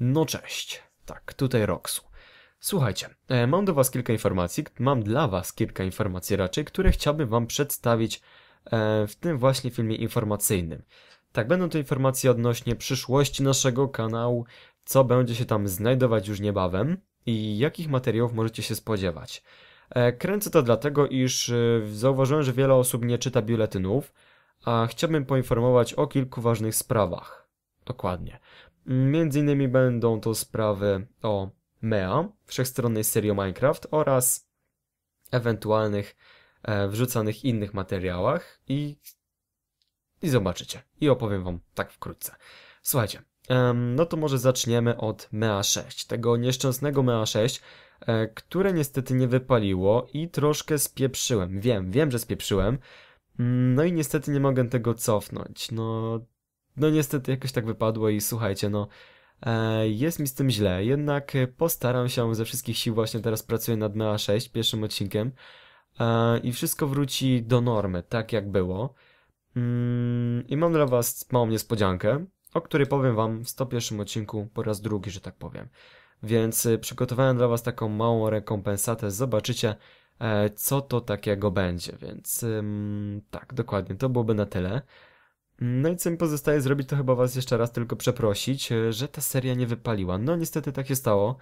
No cześć. Tak, tutaj Roxu. Słuchajcie, e, mam do was kilka informacji, mam dla was kilka informacji raczej, które chciałbym wam przedstawić e, w tym właśnie filmie informacyjnym. Tak, będą to informacje odnośnie przyszłości naszego kanału, co będzie się tam znajdować już niebawem i jakich materiałów możecie się spodziewać. E, kręcę to dlatego, iż zauważyłem, że wiele osób nie czyta biuletynów, a chciałbym poinformować o kilku ważnych sprawach. Dokładnie. Między innymi będą to sprawy o MEA, wszechstronnej serii Minecraft oraz ewentualnych e, wrzucanych innych materiałach i, i zobaczycie. I opowiem wam tak wkrótce. Słuchajcie, no to może zaczniemy od MEA 6, tego nieszczęsnego MEA 6, e, które niestety nie wypaliło i troszkę spieprzyłem. Wiem, wiem, że spieprzyłem, mm, no i niestety nie mogę tego cofnąć. No, no niestety jakoś tak wypadło i słuchajcie, no e, jest mi z tym źle, jednak postaram się ze wszystkich sił, właśnie teraz pracuję nad MEA 6, pierwszym odcinkiem e, i wszystko wróci do normy, tak jak było. Mm, I mam dla was małą niespodziankę, o której powiem wam w 101 odcinku po raz drugi, że tak powiem. Więc e, przygotowałem dla was taką małą rekompensatę, zobaczycie co to takiego będzie, więc tak, dokładnie, to byłoby na tyle. No i co mi pozostaje zrobić, to chyba was jeszcze raz tylko przeprosić, e, że ta seria nie wypaliła. No niestety tak się stało.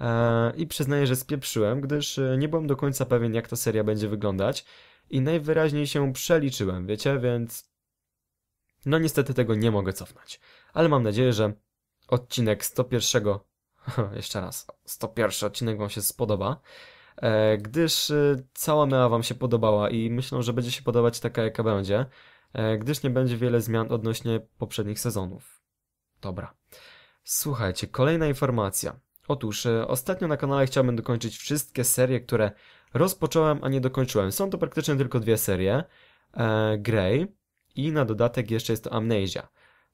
E, I przyznaję, że spieprzyłem, gdyż e, nie byłem do końca pewien, jak ta seria będzie wyglądać. I najwyraźniej się przeliczyłem, wiecie, więc... No niestety tego nie mogę cofnąć. Ale mam nadzieję, że odcinek 101... jeszcze raz, 101 odcinek wam się spodoba. Gdyż cała mea wam się podobała i myślę, że będzie się podobać taka, jaka będzie. E, gdyż nie będzie wiele zmian odnośnie poprzednich sezonów. Dobra. Słuchajcie, kolejna informacja. Otóż e, ostatnio na kanale chciałbym dokończyć wszystkie serie, które rozpocząłem, a nie dokończyłem. Są to praktycznie tylko dwie serie. E, Grey i na dodatek jeszcze jest to Amnesia.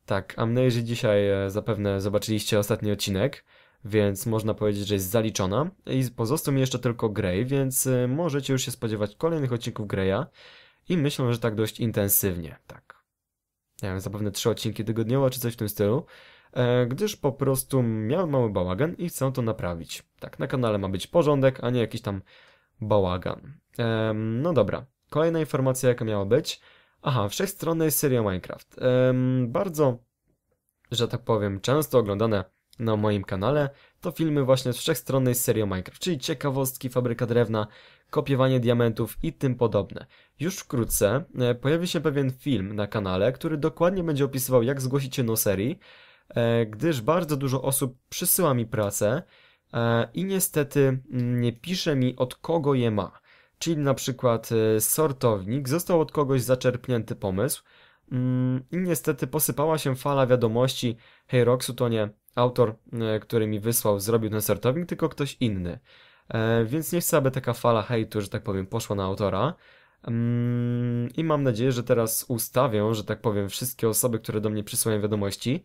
Tak, Amnesia dzisiaj e, zapewne zobaczyliście ostatni odcinek, więc można powiedzieć, że jest zaliczona. I pozostał mi jeszcze tylko Grey, więc możecie już się spodziewać kolejnych odcinków Greya. I myślę, że tak dość intensywnie, tak. Nie wiem, zapewne trzy odcinki tygodniowo, czy coś w tym stylu, e, gdyż po prostu miałem mały bałagan i chcę to naprawić. Tak, na kanale ma być porządek, a nie jakiś tam bałagan. No dobra, kolejna informacja jaka miała być. Aha, wszechstronna jest seria Minecraft. Bardzo, że tak powiem, często oglądane na moim kanale to filmy właśnie z wszechstronnej serii Minecraft, czyli ciekawostki, fabryka drewna, kopiowanie diamentów i tym podobne. Już wkrótce e, pojawi się pewien film na kanale, który dokładnie będzie opisywał jak zgłosić się do serii, e, gdyż bardzo dużo osób przysyła mi pracę e, i niestety nie pisze mi od kogo je ma. Czyli na przykład sortownik został od kogoś zaczerpnięty pomysł mm, i niestety posypała się fala wiadomości hej nie autor, który mi wysłał zrobił ten sortownik, tylko ktoś inny. E, więc nie chcę, aby taka fala hejtu, że tak powiem, poszła na autora. Mm, I mam nadzieję, że teraz ustawię, że tak powiem, wszystkie osoby, które do mnie przysyłają wiadomości,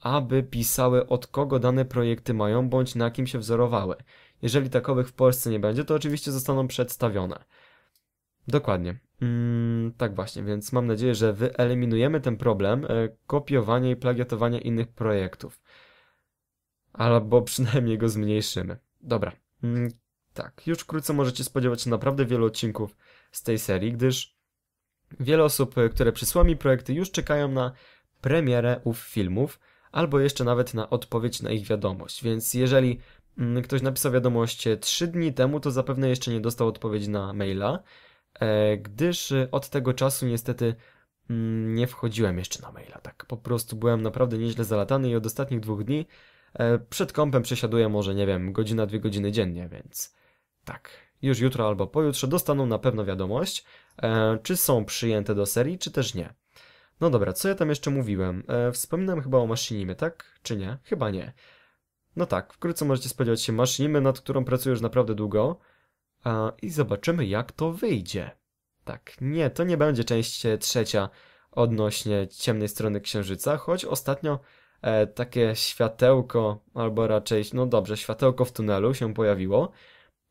aby pisały od kogo dane projekty mają, bądź na kim się wzorowały. Jeżeli takowych w Polsce nie będzie, to oczywiście zostaną przedstawione. Dokładnie. Mm, tak właśnie, więc mam nadzieję, że wyeliminujemy ten problem e, kopiowania i plagiatowania innych projektów. Albo przynajmniej go zmniejszymy. Dobra, Mm, tak, już wkrótce możecie spodziewać się naprawdę wielu odcinków z tej serii, gdyż wiele osób, e, które przysła mi projekty, już czekają na premierę ów filmów, albo jeszcze nawet na odpowiedź na ich wiadomość. Więc jeżeli mm, ktoś napisał wiadomość 3 dni temu, to zapewne jeszcze nie dostał odpowiedzi na maila, e, gdyż e, od tego czasu niestety mm, nie wchodziłem jeszcze na maila. Tak, po prostu byłem naprawdę nieźle zalatany i od ostatnich dwóch dni E, przed kąpem przesiaduję może, nie wiem, godzina, dwie godziny dziennie, więc tak. Już jutro albo pojutrze dostaną na pewno wiadomość, e, czy są przyjęte do serii, czy też nie. No dobra, co ja tam jeszcze mówiłem? E, wspominam chyba o maszynimie, tak? Czy nie? Chyba nie. No tak, wkrótce możecie spodziewać się maszynimy, nad którą pracuję już naprawdę długo. E, I zobaczymy, jak to wyjdzie. Tak, nie, to nie będzie część trzecia odnośnie ciemnej strony księżyca, choć ostatnio e, takie światełko, albo raczej, no dobrze, światełko w tunelu się pojawiło,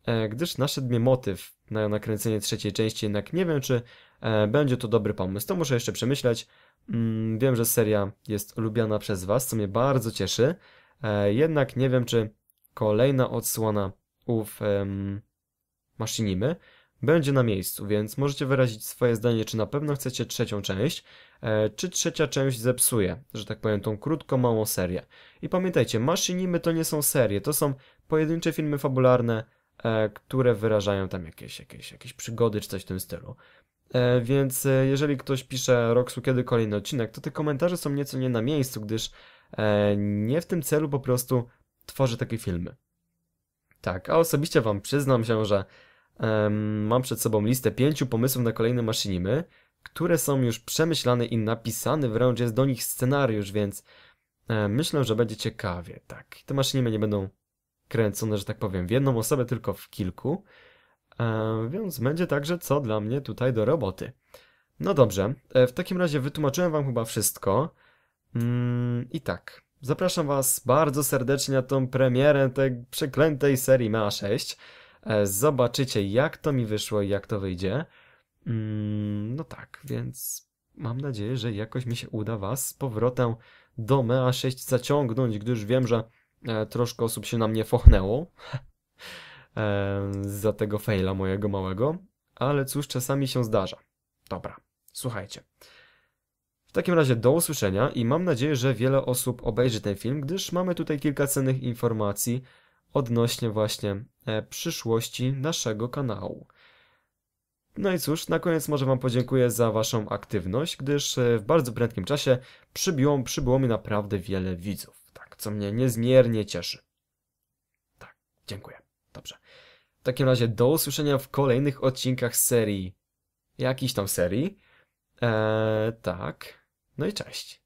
e, gdyż naszedł mnie motyw na nakręcenie trzeciej części, jednak nie wiem, czy e, będzie to dobry pomysł. To muszę jeszcze przemyśleć. Mm, wiem, że seria jest lubiana przez Was, co mnie bardzo cieszy. E, jednak nie wiem, czy kolejna odsłona ów em, maszynimy będzie na miejscu, więc możecie wyrazić swoje zdanie, czy na pewno chcecie trzecią część, e, czy trzecia część zepsuje, że tak powiem, tą krótką, małą serię. I pamiętajcie, maszynimy to nie są serie, to są pojedyncze filmy fabularne, e, które wyrażają tam jakieś, jakieś, jakieś przygody, czy coś w tym stylu. E, więc jeżeli ktoś pisze Roxu kiedy kolejny odcinek, to te komentarze są nieco nie na miejscu, gdyż nie w tym celu po prostu tworzę takie filmy. Tak, a osobiście wam przyznam się, że mam przed sobą listę pięciu pomysłów na kolejne maszynimy, które są już przemyślane i napisane, wręcz jest do nich scenariusz, więc myślę, że będzie ciekawie. Tak, te maszynimy nie będą kręcone, że tak powiem, w jedną osobę, tylko w kilku. Więc będzie także co dla mnie tutaj do roboty. No dobrze, e, w takim razie wytłumaczyłem wam chyba wszystko. Mm, I tak, zapraszam was bardzo serdecznie na tą premierę tej przeklętej serii MA 6. E, zobaczycie jak to mi wyszło i jak to wyjdzie. Mm, no tak, więc mam nadzieję, że jakoś mi się uda was z powrotem do MEA 6 zaciągnąć, gdyż wiem, że e, troszkę osób się na mnie fochnęło e, za tego faila mojego małego, ale cóż, czasami się zdarza. Dobra, słuchajcie. W takim razie do usłyszenia i mam nadzieję, że wiele osób obejrzy ten film, gdyż mamy tutaj kilka cennych informacji odnośnie właśnie e, przyszłości naszego kanału. No i cóż, na koniec może Wam podziękuję za Waszą aktywność, gdyż e, w bardzo prędkim czasie przybiło, przybyło mi naprawdę wiele widzów, tak, co mnie niezmiernie cieszy. Tak, dziękuję. Dobrze. W takim razie do usłyszenia w kolejnych odcinkach serii. Jakiejś tam serii. Eee, tak. No i cześć.